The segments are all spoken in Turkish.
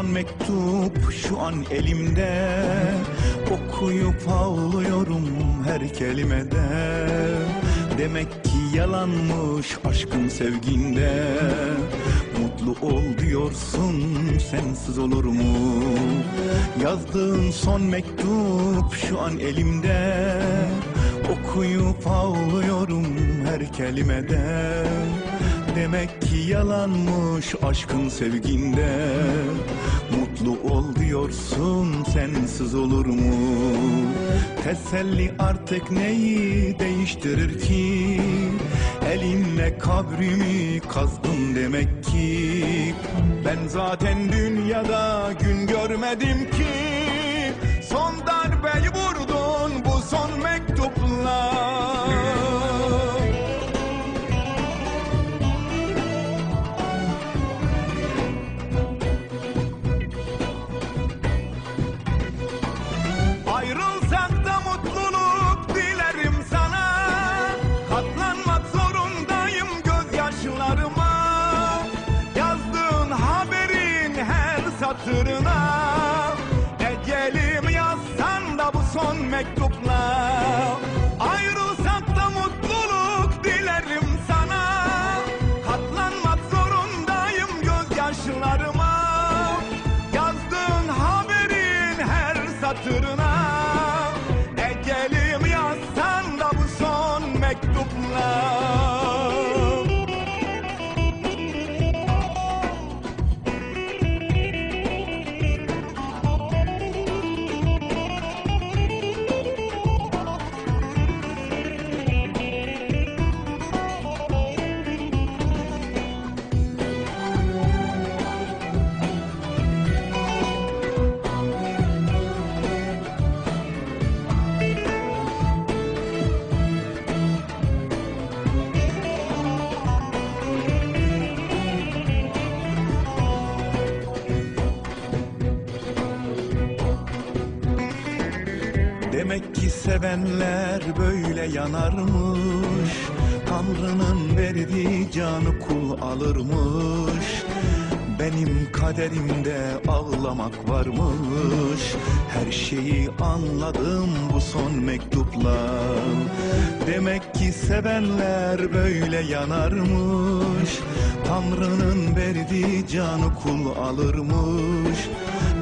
son mektup şu an elimde. Okuyup ağlıyorum her kelimede. Demek ki yalanmış aşkın sevginde. Mutlu ol diyorsun sensiz olur mu? Yazdığın son mektup şu an elimde. Okuyup ağlıyorum her kelimede Demek ki yalanmış aşkın sevginde Mutlu ol diyorsun sensiz olur mu? Teselli artık neyi değiştirir ki? Elinle kabrimi kazdın demek ki Ben zaten dünyada gün görmedim ki Son darbeyi vurdun Demek ki sevenler böyle yanarmış. Tanrı'nın verdiği canı kul alırmış. Benim kaderimde ağlamak varmış. Her şeyi anladım bu son mektupla. Demek ki sevenler böyle yanarmış. Tanrı'nın verdiği canı kul alırmış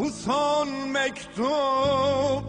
bu son mektubu